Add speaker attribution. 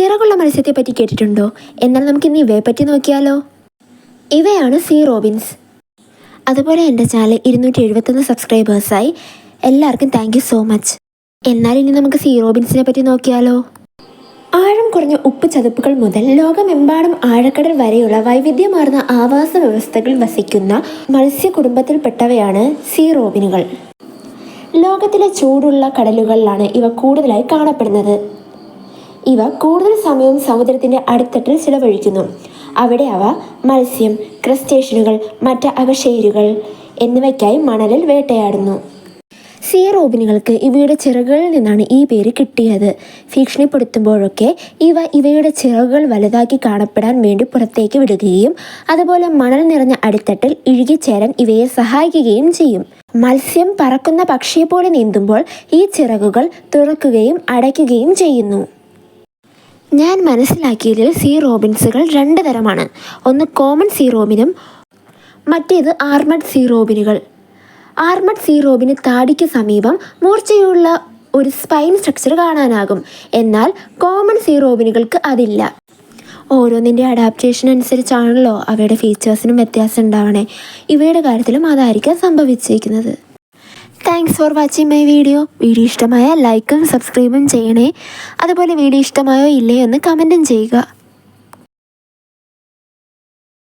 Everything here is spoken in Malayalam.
Speaker 1: ചിറകുള്ള മത്സ്യത്തെ പറ്റി കേട്ടിട്ടുണ്ടോ? എന്നാൽ നമുക്ക് ഇന്ന് ഇവയെ പറ്റി നോക്കിയാലോ. ഇവയാണ് സീ റോബിൻസ്. അതുപോലെ എന്റെ ചാനൽ ഇരുന്നൂറ്റി എഴുപത്തൊന്ന് സബ്സ്ക്രൈബേഴ്സായി എല്ലാവർക്കും താങ്ക് സോ മച്ച്. എന്നാൽ ഇനി നമുക്ക് സീ റോബിൻസിനെ പറ്റി നോക്കിയാലോ. ആഴം കുറഞ്ഞ ഉപ്പ് ചതുപ്പുകൾ മുതൽ ലോകമെമ്പാടും ആഴക്കടൽ വരെയുള്ള വൈവിധ്യമാർന്ന ആവാസ വ്യവസ്ഥകൾ വസിക്കുന്ന മത്സ്യ കുടുംബത്തിൽപ്പെട്ടവയാണ് സീ റോബിനുകൾ. ലോകത്തിലെ ചൂടുള്ള കടലുകളിലാണ് ഇവ കൂടുതലായി കാണപ്പെടുന്നത്. ഇവ കൂടുതൽ സമയവും സമുദ്രത്തിന്റെ അടിത്തട്ടിൽ ചിലവഴിക്കുന്നു. അവിടെ അവ മത്സ്യം ക്രസ്റ്റേഷനുകൾ മറ്റ് അകശേരുകൾ എന്നിവയ്ക്കായി മണലിൽ വേട്ടയാടുന്നു. സീ റോബിനുകൾക്ക് ഇവയുടെ ചിറകുകളിൽ നിന്നാണ് ഈ പേര് കിട്ടിയത്. ഭീഷണിപ്പെടുത്തുമ്പോഴൊക്കെ ഇവ ഇവയുടെ ചിറകുകൾ വലുതാക്കി കാണപ്പെടാൻ വേണ്ടി പുറത്തേക്ക് വിടുകയും അതുപോലെ മണൽ നിറഞ്ഞ അടിത്തട്ടിൽ ഇഴുകിച്ചേരാൻ ഇവയെ സഹായിക്കുകയും ചെയ്യും. മത്സ്യം പറക്കുന്ന പക്ഷിയെ പോലെ നീന്തുമ്പോൾ ഈ ചിറകുകൾ തുറക്കുകയും അടയ്ക്കുകയും ചെയ്യുന്നു. ഞാൻ മനസ്സിലാക്കിയതിൽ സീ റോബിൻസുകൾ രണ്ട് തരമാണ്. ഒന്ന് കോമൺ സീ റോബിനും മറ്റേത് ആർമഡ് സീ റോബിനുകൾ. ആർമഡ് സീ റോബിന് താടിക്ക് സമീപം മൂർച്ചയുള്ള ഒരു സ്പൈൻ സ്ട്രക്ചർ കാണാനാകും. എന്നാൽ കോമൺ സീ റോബിനുകൾക്ക് അതില്ല. ഓരോന്നിന്റെ അഡാപ്റ്റേഷൻ അനുസരിച്ചാണല്ലോ അവയുടെ ഫീച്ചേഴ്സിനും വ്യത്യാസം ഉണ്ടാവണേ. ഇവയുടെ കാര്യത്തിലും അതായിരിക്കാം സംഭവിച്ചിരിക്കുന്നത്. Thanks for watching my video video ഇഷ്ടമായ ലൈക്കും സബ്സ്ക്രൈബും ചെയ്യണേ. അതുപോലെ വീഡിയോ ഇഷ്ടമായോ ഇല്ലയോ എന്ന് കമന്റും ചെയ്യുക.